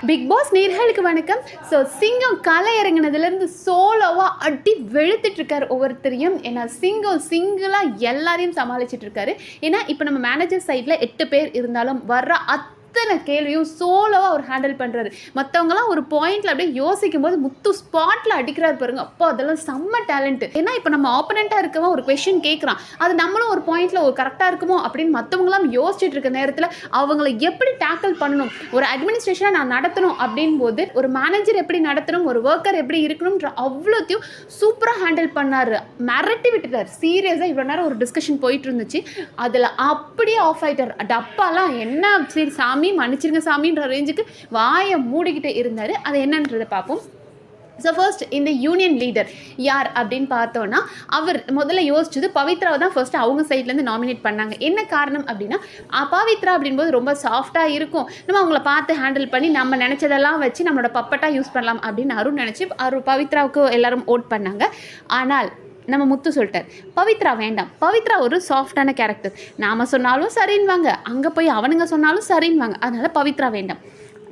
Big pass நேர்களுக்கு வணக்கம். So சிங்கம் கலை இறங்கினதுலேருந்து சோலோவாக அடி வெளுத்துட்டு இருக்காரு ஒவ்வொருத்தரையும். ஏன்னா சிங்கம் சிங்கிளாக எல்லாரையும் சமாளிச்சுட்டு இருக்காரு ஏன்னா இப்போ நம்ம மேனேஜர் சைடில் எட்டு பேர் இருந்தாலும் வர்ற அத்தனை கேள்வியும் சோலோவாக அவர் ஹேண்டில் பண்ணுறாரு மற்றவங்களாம் ஒரு பாயிண்ட்ல அப்படியே யோசிக்கும் போது முத்து ஸ்பாட்டில் அடிக்கிறாரு பாருங்க. அப்போ அதெல்லாம் செம்ம டேலண்ட் ஏன்னா இப்போ நம்ம ஆப்போனண்ட்டாக இருக்கவன் ஒரு கொஷின் கேட்குறான் அது நம்மளும் ஒரு பாயிண்ட்ல ஒரு கரெக்டாக இருக்குமோ அப்படின்னு மற்றவங்களாம் யோசிச்சுட்டு இருக்க நேரத்தில் அவங்கள எப்படி டேக்கிள் பண்ணணும்? ஒரு அட்மினிஸ்ட்ரேஷனை நான் நடத்தணும் அப்படின் போது ஒரு மேனேஜர் எப்படி நடத்தணும்? ஒரு ஒர்க்கர் எப்படி இருக்கணும்ன்ற அவ்வளோத்தையும் சூப்பராக ஹேண்டில் பண்ணார். மிரட்டி விட்டுட்டார். சீரியஸாக இவ்வளோ நேரம் ஒரு டிஸ்கஷன் போயிட்டு இருந்துச்சு. அதில் அப்படியே ஆஃப் ஆயிட்டார். டப்பாலாம் என்ன சரி சாமி சாமி மன்னிச்சிருங்க சாமின்ற ரேஞ்சுக்கு வாயை மூடிக்கிட்டு இருந்தார். அது என்னன்றதை பார்ப்போம். ஸோ ஃபர்ஸ்ட் இந்த யூனியன் லீடர் யார் அப்படின்னு பார்த்தோன்னா அவர் முதல்ல யோசிச்சது பவித்ராவை தான் ஃபர்ஸ்ட் அவங்க சைட்லேருந்து நாமினேட் பண்ணாங்க. என்ன காரணம் அப்படின்னா பவித்ரா அப்படின்போது ரொம்ப சாஃப்டாக இருக்கும். நம்ம அவங்கள பார்த்து ஹேண்டில் பண்ணி நம்ம நினச்சதெல்லாம் வச்சு நம்மளோட பப்பட்டாக யூஸ் பண்ணலாம் அப்படின்னு அருண் நினச்சி அரு பவித்ராவுக்கு எல்லாரும் ஓட் பண்ணாங்க. ஆனால் நம்ம முத்து சொல்லிட்டார். பவித்ரா வேண்டாம். பவித்ரா ஒரு சாஃப்டான கேரக்டர் நாம் சொன்னாலும் சரின்வாங்க அங்கே போய் அவனுங்க சொன்னாலும் சரின்வாங்க அதனால் பவித்ரா வேண்டாம்.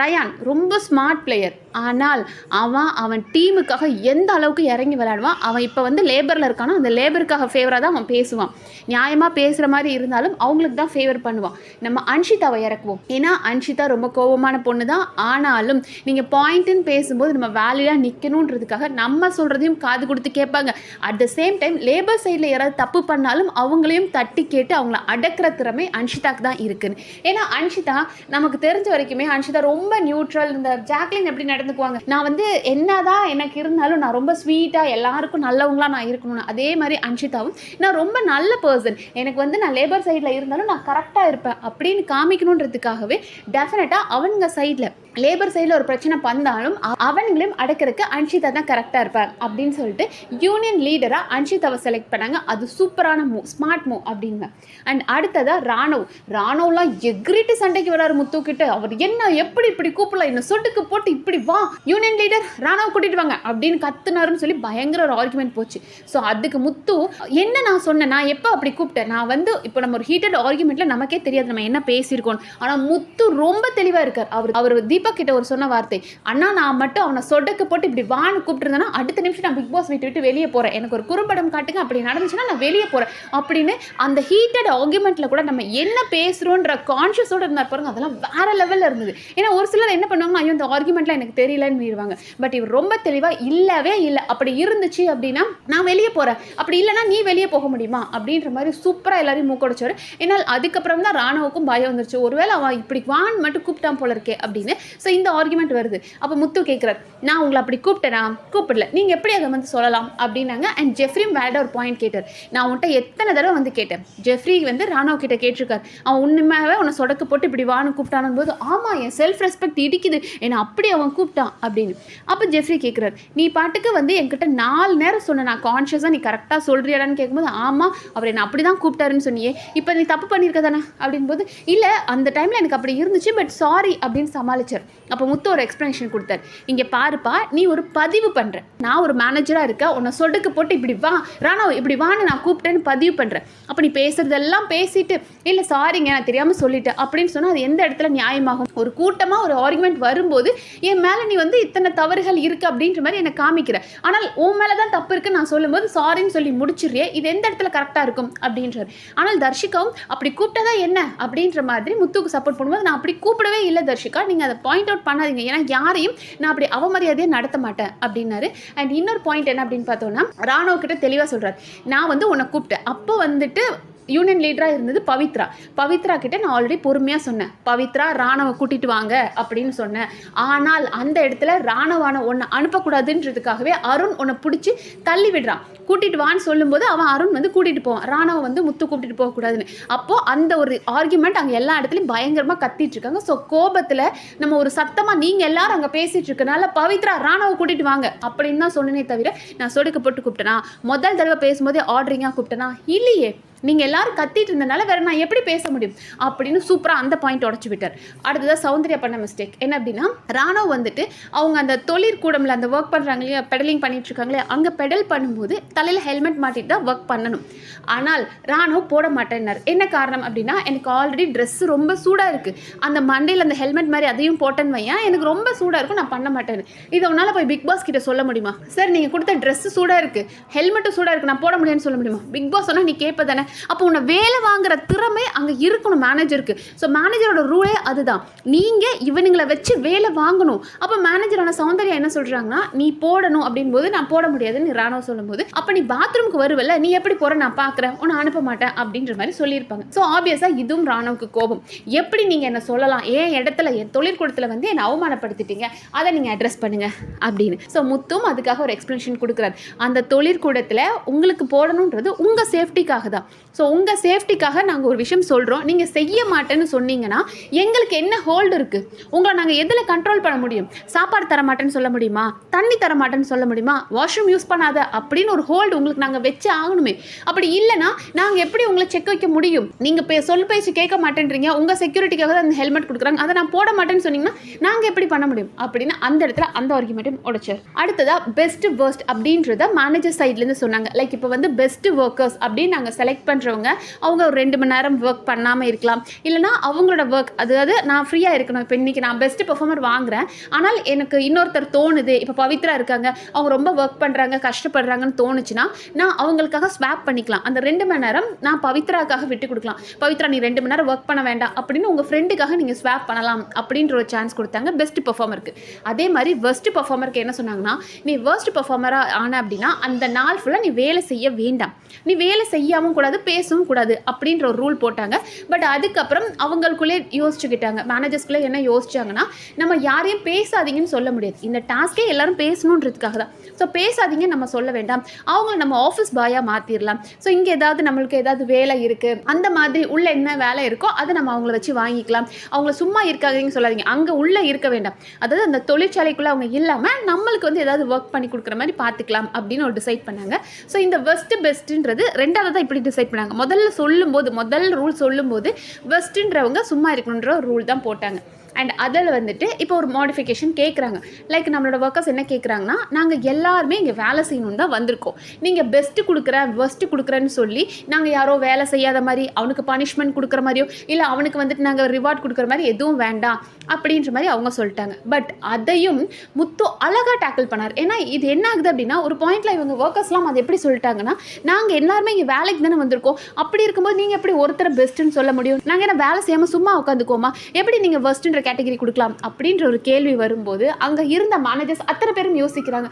ரயான் ரொம்ப ஸ்மார்ட் பிளேயர் ஆனால் அவன் அவன் டீமுக்காக எந்த அளவுக்கு இறங்கி விளையாடுவான் அவன் இப்போ வந்து லேபரில் இருக்கானோ அந்த லேபருக்காக ஃபேவராக தான் அவன் பேசுவான். நியாயமாக பேசுகிற மாதிரி இருந்தாலும் அவங்களுக்கு தான் ஃபேவர் பண்ணுவான். நம்ம அன்ஷிதாவை இறக்குவோம். ஏன்னா அன்ஷிதா ரொம்ப கோபமான பொண்ணு தான் ஆனாலும் நீங்கள் பாயிண்ட்டுன்னு பேசும்போது நம்ம வேலையாக நிற்கணுன்றதுக்காக நம்ம சொல்கிறதையும் காது கொடுத்து கேட்பாங்க. At the same time labour சைடில் யாராவது தப்பு பண்ணாலும் அவங்களையும் தட்டி கேட்டு அவங்கள அடக்கிற திறமை அன்ஷிதாக்கு தான் இருக்குன்னு. ஏன்னா அன்ஷிதா நமக்கு தெரிஞ்ச வரைக்குமே அன்ஷிதா ரொம்ப நியூட்ரல் இந்த ஜாக்லின் எப்படி நடந்துக்குவாங்க. நான் வந்து என்னதான் எனக்கு இருந்தாலும் நான் ரொம்ப ஸ்வீட்டாக எல்லாருக்கும் நல்லவங்களா நான் இருக்கணும்னு. அதே மாதிரி அன்ஷிதாவும் நான் ரொம்ப நல்ல பர்சன் எனக்கு வந்து நான் லேபர் சைடில் இருந்தாலும் நான் கரெக்டாக இருப்பேன் அப்படின்னு காமிக்கணுன்றதுக்காகவே டெஃபினட்டாக அவங்க சைடில் லேபர் சைடில் ஒரு பிரச்சனை வந்தாலும் அவங்களையும் அவனுங்களையும் அடக்கிறதுக்கு அன்ஷிதா தான் கரெக்டாக இருப்பாங்க அப்படின்னு சொல்லிட்டு யூனியன் லீடராக அன்ஷிதாவை செலக்ட் பண்ணாங்க. அது சூப்பரான மூவ் ஸ்மார்ட் மூவ் அப்படிங்க அண்ட் அடுத்ததாக ராணுவ். ராணுவ்லாம் எக்ரிட்டு சண்டைக்கு வராரு முத்துக்கிட்ட அவர் என்ன எப்படி இப்படி கூப்பிடலாம் என்ன சொட்டுக்கு போட்டு இப்படி வா யூனியன் லீடர் ராணுவ கூட்டிட்டு வாங்க அப்படின்னு கத்துனாருன்னு சொல்லி பயங்கர ஒரு ஆர்குமெண்ட் போச்சு. ஸோ அதுக்கு முத்து என்ன நான் சொன்னேன்? நான் எப்போ அப்படி கூப்பிட்டேன்? நான் வந்து இப்போ நம்ம ஒரு ஹீட்டட் ஆர்குமெண்ட்டில் நமக்கே தெரியாது. நம்ம என்ன பேசியிருக்கோம் ஆனால் முத்து ரொம்ப தெளிவாக இருக்கார். அவர் அவர் தீபக் கிட்ட ஒரு சொன்ன வார்த்தை. அண்ணா நான் மட்டும் அவனை சொடக்கு போட்டு இப்படி வான்னு கூப்பிட்டுருந்தேன்னா அடுத்த நிமிஷம் நான் பிக் பாஸ் வீட்டு விட்டு வெளியே போகிறேன் எனக்கு ஒரு குறும்படம் காட்டுங்க அப்படி நடந்துச்சுன்னா நான் வெளியே போகிறேன் அப்படின்னு அந்த ஹீட்டட் ஆர்குமெண்ட்டில் கூட நம்ம என்ன பேசுகிறோன்ற கான்ஷியஸோட இருந்தார் பாருங்க அதெல்லாம் வேற லெவலில் இருந்தது. ஏன்னா ஒரு சிலர் என்ன பண்ணுவாங்கன்னா ஐயோ இந்த ஆர்குமெண்ட்லாம் எனக்கு தெரியலன்னு மீறுவாங்க. பட் இவர் ரொம்ப தெளிவாக இல்லவே இல்லை. அப்படி இருந்துச்சு அப்படின்னா நான் வெளியே போகிறேன் அப்படி இல்லைன்னா நீ வெளியே போக முடியுமா? அப்படின்ற மாதிரி சூப்பராக எல்லாரையும் மூக்கடிச்சார் ஏன்னால் அதுக்கப்புறம் தான் ராணுவுக்கும் பயம் வந்துருச்சு. ஒருவேளை அவன் இப்படி வான் மட்டும் கூப்பிட்டான் போல இருக்கே அப்படின்னு ஸோ இந்த ஆர்குமெண்ட் வருது. அப்போ முத்து கேட்குறாரு நான் உங்களை அப்படி கூப்பிட்டேனா? கூப்பிடல. நீங்கள் எப்படி அதை வந்து சொல்லலாம்? அப்படின்னாங்க. அண்ட் ஜெஃப்ரியும் வேற ஒரு பாயிண்ட் கேட்டார். நான் உன்கிட்ட எத்தனை தடவை வந்து கேட்டேன்? ஜெஃப்ரி வந்து ராணுவ கிட்ட கேட்டிருக்கார். அவன் உண்மையாகவே உன்னை சொடக்கு போட்டு இப்படி வான்னு கூப்பிட்டானும் போது ஆமாம் என் செல்ஃப் ரெஸ்பெக்ட் இடிக்குது. என்னை அப்படி அவன் கூப்பிட்டான். அப்படின்னு. அப்போ ஜெஃப்ரி கேட்குறாரு நீ பாட்டுக்கு வந்து என்கிட்ட நாலு நேரம் சொன்ன. நான் கான்ஷியஸாக நீ கரெக்டாக சொல்கிறியாடான்னு கேட்கும்போது ஆமாம் அவர் என்னை அப்படி தான் கூப்பிட்டாருன்னு சொன்னியே. இப்போ நீ தப்பு பண்ணியிருக்க தானே அப்படின்போது இல்லை அந்த டைமில் எனக்கு அப்படி இருந்துச்சு பட் சாரி அப்படின்னு சமாளிச்சார். அப்போ முத்து ஒரு எக்ஸ்ப்ளனேஷன் கொடுத்தார். இங்கே பாருப்பா நீ ஒரு பதிவு பண்ணுற நான் ஒரு மேனேஜராக இருக்க உன்னை சொடுக்கு போட்டு இப்படி வா ராணா இப்படி வான்னு நான் கூப்பிட்டேன்னு பதிவு பண்ணுறேன் அப்போ நீ பேசுறதெல்லாம் பேசிட்டு இல்லை சாரிங்க நான் தெரியாமல் சொல்லிட்டேன். அப்படின்னு சொன்னால் அது எந்த இடத்துல நியாயமாகும்? ஒரு கூட்டமாக ஒரு ஆர்குமெண்ட் வரும்போது என் மேலே நீ வந்து இத்தனை தவறுகள் இருக்குது அப்படின்ற மாதிரி என்னை காமிக்கிற. ஆனால் உன் மேலே தான் தப்பு இருக்குன்னு நான் சொல்லும்போது சாரின்னு சொல்லி முடிச்சிடுறியே இது எந்த இடத்துல கரெக்டாக இருக்கும்? அப்படின்றார். ஆனால் தர்ஷிகாவும் அப்படி கூப்பிட்டதா என்ன? அப்படின்ற மாதிரி முத்துக்கு சப்போர்ட் பண்ணும்போது நான் அப்படி கூப்பிடவே இல்லை தர்ஷிகா. நீங்கள் அதை பாயிண்ட் அவுட் பண்ணாதீங்க. ஏன்னா யாரையும் நான் அப்படி அவமரியாதையை நடத்த மாட்டேன் அப்படின்னாரு. அண்ட் இன்னொரு பாயிண்ட் என்ன அப்படின்னு பார்த்தோன்னா ராணுவ கிட்ட தெளிவாக சொல்கிறார் நான் வந்து உன்னை கூப்பிட்டேன். அப்போ வந்துட்டு யூனியன் லீடராக இருந்தது பவித்ரா. பவித்ரா கிட்ட நான் ஆல்ரெடி பொறுமையாக சொன்னேன். பவித்ரா ராணுவ கூட்டிட்டு வாங்க அப்படின்னு சொன்னேன். ஆனால் அந்த இடத்துல ராணுவான ஒன்று அனுப்பக்கூடாதுன்றதுக்காகவே அருண் உன்னை பிடிச்சி தள்ளி விடுறான். கூட்டிட்டு வான்னு சொல்லும்போது அவன் அருண் வந்து கூட்டிட்டு போவான். ராணுவ வந்து முத்து கூட்டிகிட்டு போகக்கூடாதுன்னு. அப்போ அந்த ஒரு ஆர்குமெண்ட் அங்கே எல்லா இடத்துலையும் பயங்கரமாக கத்திட்டு இருக்காங்க. ஸோ கோபத்தில் நம்ம ஒரு சத்தமாக நீங்கள் எல்லாரும் அங்கே பேசிட்டு இருக்கனால பவித்ரா ராணுவ கூட்டிட்டு வாங்க அப்படின்னு தான் சொன்னனே தவிர நான் சொடுக்கு போட்டு கூப்பிட்டேனா? முதல் தடவை பேசும்போதே ஆர்டரிங்காக கூப்பிட்டேனா? இல்லையே. நீங்கள் எல்லாரும் கத்திட்டு இருந்தனால வேறு நான் எப்படி பேச முடியும்? அப்படின்னு சூப்பராக அந்த பாயிண்ட் உடச்சி விட்டார். அடுத்ததாக சௌந்தர்யா பண்ண மிஸ்டேக் என்ன அப்படின்னா ராணவ் வந்துட்டு அவங்க அந்த தொழிற்கூடமில் அந்த ஒர்க் பண்ணுறாங்க இல்லையா பெடலிங் பண்ணிட்டு இருக்காங்களே அங்கே பெடல் பண்ணும்போது தலையில் ஹெல்மெட் மாட்டிட்டு தான் ஒர்க் பண்ணணும். ஆனால் ராணோ போட மாட்டேன்னார். என்ன காரணம் அப்படின்னா எனக்கு ஆல்ரெடி ட்ரெஸ்ஸு ரொம்ப சூடாக இருக்குது அந்த மண்டையில் அந்த ஹெல்மெட் மாதிரி அதையும் போட்டேன்னு வையன். எனக்கு ரொம்ப சூடாக இருக்கும் நான் பண்ண மாட்டேன்னு. இதை உன்னால் போய் பிக் பாஸ் கிட்ட சொல்ல முடியுமா? சார் நீங்கள் கொடுத்த ட்ரெஸ்ஸு சூடாக இருக்குது ஹெல்மெட்டும் சூடாக இருக்குது நான் போட முடியும்னு சொல்ல முடியுமா? பிக் பாஸ் சொன்னால் நீ கேட்ப தானே அப்போ உன்னை வேலை வாங்குற திறமை அங்கே இருக்கணும் மேனேஜருக்கு ஸோ மேனேஜரோட ரூலே அதுதான். நீங்கள் இவனுங்களை வச்சு வேலை வாங்கணும். அப்போ மேனேஜரான சௌந்தர்யா என்ன சொல்கிறாங்கன்னா நீ போடணும் அப்படின் போது நான் போட முடியாதுன்னு ராணுவம் சொல்லும்போது அப்போ நீ பாத்ரூமுக்கு வருவல நீ எப்படி போற? நான் பார்க்குறேன் உன்னை அனுப்ப மாட்டேன். அப்படின்ற மாதிரி சொல்லியிருப்பாங்க. ஸோ ஆப்வியஸாக இதுவும் ராணுவுக்கு கோபம். எப்படி நீங்கள் என்ன சொல்லலாம்? என் இடத்துல என் தொழிற்கூடத்தில் வந்து என்னை அவமானப்படுத்திட்டீங்க? அதை நீங்கள் அட்ரஸ் பண்ணுங்க அப்படின்னு. ஸோ முத்தும் அதுக்காக ஒரு எக்ஸ்ப்ளனேஷன் கொடுக்குறாரு. அந்த தொழிற்கூடத்தில் உங்களுக்கு போடணுன்றது உங்கள் சேஃப்டிக்காக தான். ஸோ உங்கள் சேஃப்டிக்காக நாங்கள் ஒரு விஷயம் சொல்கிறோம் நீங்கள் செய்ய மாட்டேன்னு சொன்னீங்கன்னா எங்களுக்கு என்ன ஹோல்டு இருக்குது உங்களை நாங்கள் எதில் கண்ட்ரோல் பண்ண முடியும்? சாப்பாடு தர மாட்டேன்னு சொல்ல முடியுமா? தண்ணி தர மாட்டேன்னு சொல்ல முடியுமா? வாஷ்ரூம் யூஸ் பண்ணாத அப்படின்னு ஒரு ஹோல்டு உங்களுக்கு நாங்கள் வச்சு ஆகணுமே. அப்படி இல்லைன்னா நாங்கள் எப்படி உங்களை செக் வைக்க முடியும்? நீங்கள் இப்போ சொல் பேச்சு கேட்க மாட்டேன்றீங்க. உங்கள் செக்யூரிட்டிக்காக தான் அந்த ஹெல்மெட் கொடுக்குறாங்க. அதை நான் போட மாட்டேன்னு சொன்னீங்கன்னா நாங்கள் எப்படி பண்ண முடியும்? அப்படின்னு அந்த இடத்துல அந்த ஆர்குமெண்ட்டும் உடைச்சு. அடுத்ததாக பெஸ்ட் வேர்ஸ்ட் அப்படின்றத மேனேஜர் சைட்லேருந்து சொன்னாங்க. லைக் இப்போ வந்து பெஸ்ட் ஒர்க்கர்ஸ் அப்படின்னு நாங்கள் செலக்ட் பண்ணுறவங்க அவங்க ஒரு ரெண்டு மணி நேரம் ஒர்க் பண்ணாமல் இருக்கலாம். இல்லைனா அவங்களோட ஒர்க் அதாவது நான் ஃப்ரீயாக இருக்கணும். இப்போ இன்றைக்கி நான் பெஸ்ட் பெர்ஃபார்மர் வாங்குகிறேன் ஆனால் எனக்கு இன்னொருத்தர் தோணுது. இப்போ பவித்ரா இருக்காங்க. அவங்க ரொம்ப ஒர்க் பண்ணுறாங்க கஷ்டப்படுறாங்கன்னு தோணுச்சுன்னா நான் அவங்களுக்காக ஸ்வாப் பண்ணிக்கலாம். அந்த ரெண்டு மணி நேரம் நான் பவித்ராக்காக விட்டு கொடுக்கலாம். பவித்ரா நீ ரெண்டு மணி நேரம் ஒர்க் பண்ண வேண்டாம் அப்படின்னு உங்கள் ஃப்ரெண்டுக்காக நீங்கள் ஸ்வாப் பண்ணலாம் அப்படின்ற ஒரு சான்ஸ் கொடுத்தாங்க பெஸ்ட் பெர்ஃபார்மருக்கு அதே மாதிரி worst பெர்ஃபார்மருக்கு என்ன சொன்னாங்கன்னா நீ worst பெர்ஃபார்மராக ஆன அப்படின்னா அந்த நாள் ஃபுல்லாக நீ வேலை செய்ய வேண்டாம். நீ வேலை செய்யாமல் கூடாது பேசவும் கூடாது அப்படின்ற ஒரு ரூல் போட்டாங்க. பட் அதுக்கப்புறம் அவங்களுக்குள்ளே யோசிச்சுக்கிட்டாங்க. மேனேஜர்ஸ்குள்ளே என்ன யோசிச்சாங்கன்னா நம்ம யாரையும் பேசாதீங்கன்னு சொல்ல முடியாது. இந்த டாஸ்க்கே எல்லாரும் பேசணுன்றதுக்காக தான். ஸோ பேசாதீங்க நம்ம சொல்ல வேண்டாம். அவங்கள நம்ம ஆஃபீஸ் பாயாக மாற்றிடலாம் ஸோ இங்கே ஏதாவது நம்மளுக்கு ஏதாவது வேலை இருக்குது அந்த மாதிரி உள்ள என்ன வேலை இருக்கோ அதை நம்ம அவங்கள வச்சு வாங்கிக்கலாம். அவங்கள சும்மா இருக்காதீங்கன்னு சொல்லாதீங்க. அங்கே உள்ளே இருக்க வேண்டாம். அதாவது அந்த தொழிற்சாலைக்குள்ளே அவங்க இல்லாமல் நம்மளுக்கு வந்து ஏதாவது ஒர்க் பண்ணி கொடுக்குற மாதிரி பார்த்துக்கலாம் அப்படின்னு ஒரு டிசைட் பண்ணாங்க. ஸோ இந்த வெஸ்ட் பெஸ்ட்டுன்றது ரெண்டாவது தான் இப்படி டிசைட் பண்ணாங்க. முதல்ல சொல்லும்போது முதல் ரூல் சொல்லும்போது வெஸ்ட்டுன்றவங்க சும்மா இருக்கணுன்ற ஒரு ரூல் தான் போட்டாங்க. அண்ட் அதில் வந்துட்டு இப்போ ஒரு மாடிஃபிகேஷன் கேட்குறாங்க லைக் நம்மளோட ஒர்க்கர்ஸ் என்ன கேட்குறாங்கன்னா நாங்கள் எல்லாருமே இங்கே வேலை செய்யணும் தான் வந்திருக்கோம். நீங்கள் பெஸ்ட்டு கொடுக்குறேன் பெஸ்ட்டு கொடுக்குறேன்னு சொல்லி நாங்கள் யாரோ வேலை செய்யாத மாதிரி அவனுக்கு பனிஷ்மெண்ட் கொடுக்குற மாதிரியோ இல்லை அவனுக்கு வந்துட்டு நாங்கள் ரிவார்ட் கொடுக்குற மாதிரி எதுவும் வேண்டாம் அப்படின்ற மாதிரி அவங்க சொல்லிட்டாங்க. பட் அதையும் முத்து அழகாக டேக்கிள் பண்ணார். ஏன்னா இது என்ன ஆகுது அப்படின்னா ஒரு பாயிண்டில் இவங்க ஒர்க்கர்ஸ்லாம் அதை எப்படி சொல்லிட்டாங்கன்னா நாங்கள் எல்லாருமே இங்கே வேலைக்கு தானே வந்திருக்கோம். அப்படி இருக்கும்போது நீங்கள் எப்படி ஒருத்தர் பெஸ்ட்டுன்னு சொல்ல முடியும்? நாங்கள் என்ன வேலை செய்யாமல் சும்மா உட்காந்துக்கோமா எப்படி நீங்கள் பெஸ்ட்டுன்ற கேட்டகரி கொடுக்கலாம் அப்படின்ற ஒரு கேள்வி வரும்போது அங்கே இருந்த மேனேஜர்ஸ் அத்தனை பேரும் யோசிக்கிறாங்க.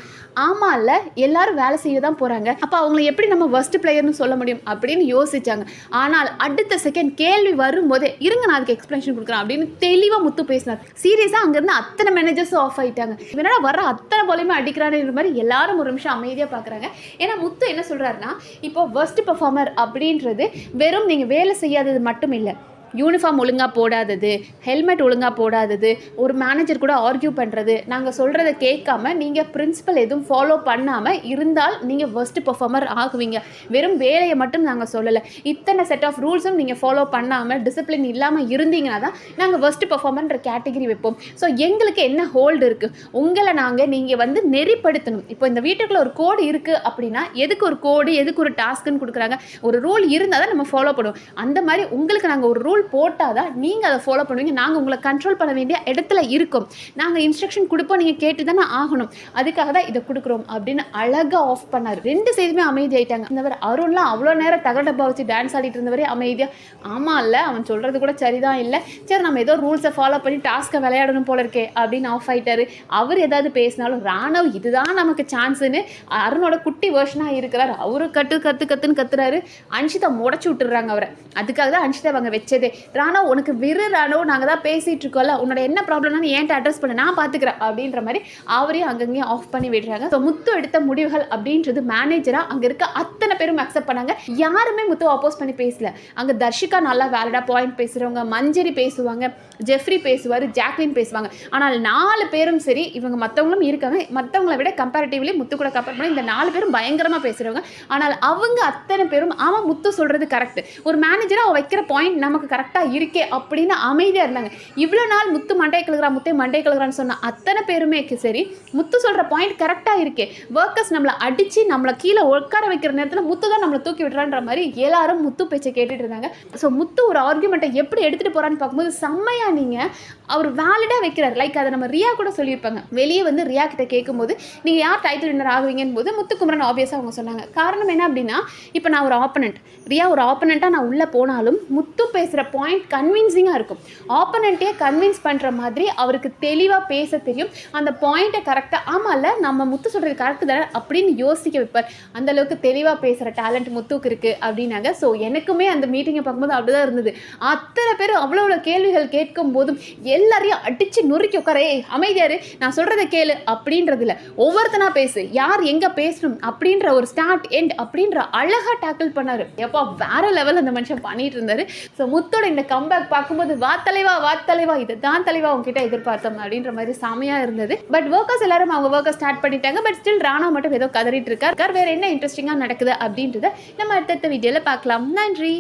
ஆமாம் இல்லை எல்லாரும் வேலை செய்ய தான் போகிறாங்க அப்போ அவங்கள எப்படி நம்ம ஃபர்ஸ்ட் பிளேயர்னு சொல்ல முடியும் அப்படின்னு யோசிச்சாங்க. ஆனால் அடுத்த செகண்ட் கேள்வி வரும்போதே இருங்க நான் அதுக்கு எக்ஸ்பிளேஷன் கொடுக்குறேன் அப்படின்னு தெளிவாக முத்து பேசினார். சீரியஸாக அங்கேருந்து அத்தனை மேனேஜர்ஸும் ஆஃப் ஆயிட்டாங்க. இவனோட வர அத்தனை போலையுமே அடிக்கிறான்ற மாதிரி எல்லாரும் ஒரு நிமிஷம் அமைதியாக பார்க்குறாங்க ஏன்னா முத்து என்ன சொல்கிறாருன்னா இப்போ ஃபர்ஸ்ட் பெர்ஃபார்மர் அப்படின்றது வெறும் நீங்கள் வேலை செய்யாதது மட்டும் இல்லை. யூனிஃபார்ம் ஒழுங்காக போடாதது ஹெல்மெட் ஒழுங்காக போடாதது ஒரு மேனேஜர் கூட ஆர்கியூ பண்ணுறது நாங்கள் சொல்கிறத கேட்காம நீங்கள் பிரின்சிபல் எதுவும் ஃபாலோ பண்ணாமல் இருந்தால் நீங்கள் ஃபஸ்ட்டு பர்ஃபார்மர் ஆகுவீங்க. வெறும் வேலையை மட்டும் நாங்கள் சொல்லலை. இத்தனை செட் ஆஃப் ரூல்ஸும் நீங்கள் ஃபாலோ பண்ணாமல் டிசிப்ளின் இல்லாமல் இருந்தீங்கன்னா தான் நாங்கள் ஃபஸ்ட்டு பர்ஃபார்மர்ன்ற கேட்டகரி வைப்போம். ஸோ எங்களுக்கு என்ன ஹோல்டு இருக்குது உங்களை நாங்கள் நீங்கள் வந்து நெறிப்படுத்தணும். இப்போ இந்த வீட்டுக்குள்ளே ஒரு கோடு இருக்குது அப்படின்னா எதுக்கு ஒரு கோடு எதுக்கு ஒரு டாஸ்க்குன்னு கொடுக்குறாங்க? ஒரு ரூல் இருந்தால் தான் நம்ம ஃபாலோ பண்ணுவோம். அந்த மாதிரி உங்களுக்கு நாங்கள் ஒரு ரூல் போட்டால் தான் நீங்கள் அதை ஃபாலோ பண்ணுவீங்க. நாங்கள் உங்களை கண்ட்ரோல் பண்ண வேண்டிய இடத்துல இருக்கோம். நாங்கள் இன்ஸ்ட்ரக்ஷன் கொடுப்போம் நீங்கள் கேட்டு தானே ஆகணும். அதுக்காக தான் இதை கொடுக்குறோம் அப்படின்னு அழகாக ஆஃப் பண்ணார். ரெண்டு சைடுமே அமைதி ஆயிட்டாங்க இந்தவர் அருண்லாம் அவ்வளோ நேரம் தகடப்பா வச்சு டான்ஸ் ஆடிட்டு இருந்தவரே அமைதியாக ஆமாம் இல்லை அவன் சொல்கிறது கூட சரிதான் இல்லை. சரி நம்ம ஏதோ ரூல்ஸை ஃபாலோ பண்ணி டாஸ்க்கை விளையாடணும் போல இருக்கே அப்படின்னு ஆஃப் ஆயிட்டாரு. அவர் ஏதாவது பேசினாலும் ராணவ் இதுதான் நமக்கு சான்ஸுன்னு அருணோட குட்டி வேர்ஷனாக இருக்கிறார். அவரு கட்டு கத்து கத்துன்னு கத்துறாரு. அன்ஷிதா முடச்சி விட்டுறாங்க அவரை. அதுக்காக தான் அன்ஷிதா அவங்க வச்சதே. ஓகே ராணோ உனக்கு விரு ராணோ நாங்கள் தான் பேசிகிட்டு இருக்கோம்ல உன்னோட என்ன ப்ராப்ளம்னு ஏன்ட்ட அட்ரஸ் பண்ண நான் பார்த்துக்கிறேன் அப்படின்ற மாதிரி அவரையும் அங்கங்கேயும் ஆஃப் பண்ணி விடுறாங்க. ஸோ முத்து எடுத்த முடிவுகள் அப்படின்றது மேனேஜராக அங்கே இருக்க அத்தனை பேரும் அக்செப்ட் பண்ணாங்க. யாருமே முத்து அப்போஸ் பண்ணி பேசல. அங்கே தர்ஷிகா நல்லா வேலடாக பாயிண்ட் பேசுகிறவங்க மஞ்சரி பேசுவாங்க ஜெஃப்ரி பேசுவார் ஜாக்லின் பேசுவாங்க. ஆனால் நாலு பேரும் சரி இவங்க மற்றவங்களும் இருக்காங்க. மற்றவங்கள விட கம்பேரிட்டிவ்லி முத்து கூட கம்பேர் பண்ணி இந்த நாலு பேரும் பயங்கரமாக பேசுகிறவங்க ஆனால் அவங்க அத்தனை பேரும் ஆமாம் முத்து சொல்கிறது கரெக்ட் ஒரு மேனேஜராக வைக்கிற பாயிண்ட் நமக்கு கரெக்டாக இருக்கே அப்படின்னு அமைதியாக இருந்தாங்க. இவ்வளோ நாள் முத்து மண்டை கழுகுறா முத்தே மண்டை கழுகுறான்னு சொன்ன அத்தனை பேருமே சரி முத்து சொல்கிற பாயிண்ட் கரெக்டாக இருக்கே. ஒர்க்கர்ஸ் நம்மளை அடித்து நம்மளை கீழே உட்கார வைக்கிற நேரத்தில் முத்து தான் நம்மளை தூக்கி விடுறான்ற மாதிரி எல்லாரும் முத்து பேச்சை கேட்டுட்டு இருந்தாங்க. ஸோ முத்து ஒரு ஆர்குமெண்ட்டை எப்படி எடுத்துகிட்டு போகிறான்னு பார்க்கும்போது செம்மையாக நீங்கள் அவர் வேலிடாக வைக்கிறார். லைக் அதை நம்ம ரியா கூட சொல்லியிருப்பாங்க. வெளியே வந்து ரியா கிட்ட கேட்கும்போது நீங்கள் யார் டைட்டில் வின்னர் ஆகுவீங்கன்னு போது முத்துக்குமரன் ஆப்வியஸாக அவங்க சொன்னாங்க. காரணம் என்ன அப்படின்னா இப்போ நான் ஒரு ஆப்பனண்ட் ரியா ஒரு ஆப்பனண்ட்டாக நான் உள்ளே போனாலும் முத்து பேசுகிற பாயிண்ட் கன்வின்சிங்காக இருக்கும். ஆப்பனண்ட்டே கன்வின்ஸ் பண்ணுற மாதிரி அவருக்கு தெளிவாக பேச தெரியும். அந்த பாயிண்ட்டை கரெக்டாக ஆமாம்ல நம்ம முத்து சொல்கிறது கரெக்டு தானே அப்படின்னு யோசிக்க வைப்பார். அந்த அளவுக்கு தெளிவாக பேசுகிற டேலண்ட் முத்துக்கு இருக்குது அப்படின்னாங்க. ஸோ எனக்குமே அந்த மீட்டிங்கை பார்க்கும்போது அப்படிதான் இருந்தது. அத்தனை பேர் அவ்வளோ அவ்வளோ கேள்விகள் கேட்கும் போதும் எல்லாரையும் அடித்து நொறுக்கி உட்கார ஏய் அமைதியாரு நான் சொல்கிறத கேளு அப்படின்றதில்ல. ஒவ்வொருத்தனா பேசு. யார் எங்கே பேசணும் அப்படின்ற ஒரு ஸ்டார்ட் எண்ட் அப்படின்ற அழகாக டேக்கிள் பண்ணார். எப்பா வேற லெவல் அந்த மனுஷன் பண்ணிட்டு இருந்தார். ஸோ முத்து முத்தோட இந்த கம்பேக் பார்க்கும்போது வா தலைவா வா தலைவா இதை தான் தலைவா உங்ககிட்ட எதிர்பார்த்தோம் அப்படின்ற மாதிரி செமையாக இருந்தது. பட் ஒர்க்கர்ஸ் எல்லாரும் அவங்க ஒர்க்கை ஸ்டார்ட் பண்ணிட்டாங்க. பட் ஸ்டில் ராணா மட்டும் ஏதோ கதறிட்டு இருக்கார். வேற என்ன இன்ட்ரெஸ்டிங்காக நடக்குது அப்படின்றத நம்ம அடுத்தடுத்த வீடியோவில் பார்க்கலாம். நன்றி!